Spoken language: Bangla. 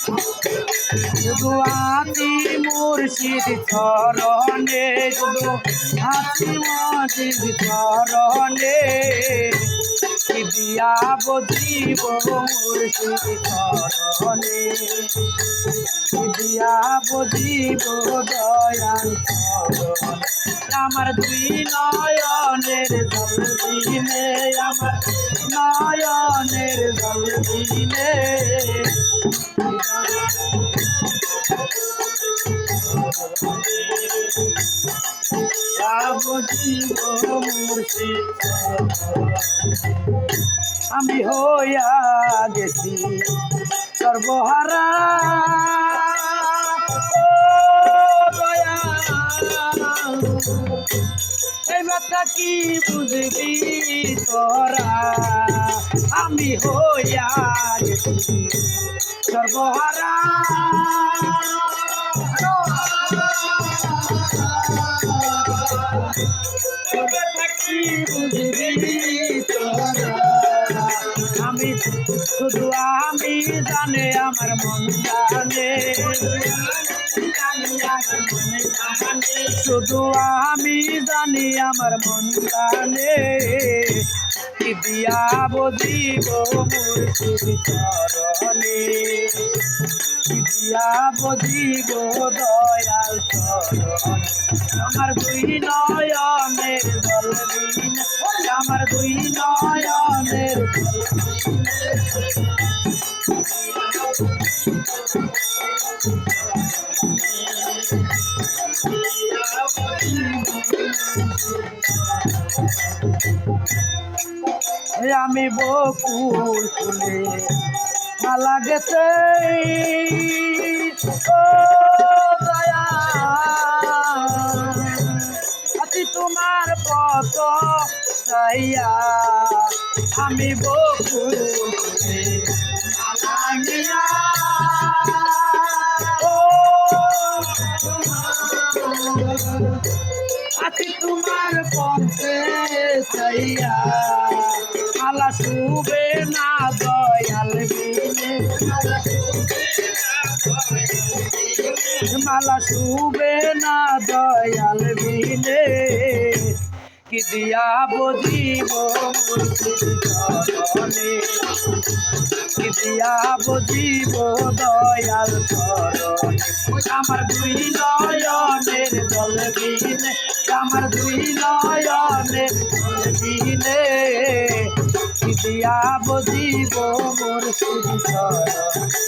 শুধু আতি মুর্শিদ চরণে শুধু আতি মুর্শিদ চরণে কি দিয়া বজিব মুর্শিদ চরণে কি দিয়া বজিব দয়াল চরণে। আমার দুই নয়নের জল দিনে নয়নের জল আমি হইয়া গেছি সর্বহারা। এই কথা কি বুঝবি তোরা আমি হইয়া গেছি সর্বহারা শুধু আমি জানে আমার মন জানে শুধু আমি জানি আমার মন জানে কি দিয়া বজিব মুর্শিদ চরণে? কি দিয়া বজিব দয়াল চরণ? আমার দুই নয়নের জল দিন আমার দুই নয়নের জল এ আমি বকুল ফুলে মালা গেছে। ও তোমার পত চাইয়া আমি বকুল আছি তোমার পথে সাইয়া মালা শুবে না দয়াল বিনে। মালা শুবে না দয়াল বিনে। কি দিয়া বজিব মুর্শিদ চরণে। কি দিয়া বজিব দয়াল চরণে। আমার দুই নয়নের জল বিনে আমার দুই নয়নের জল কি দিয়া বজিব মুর্শিদ চরণে।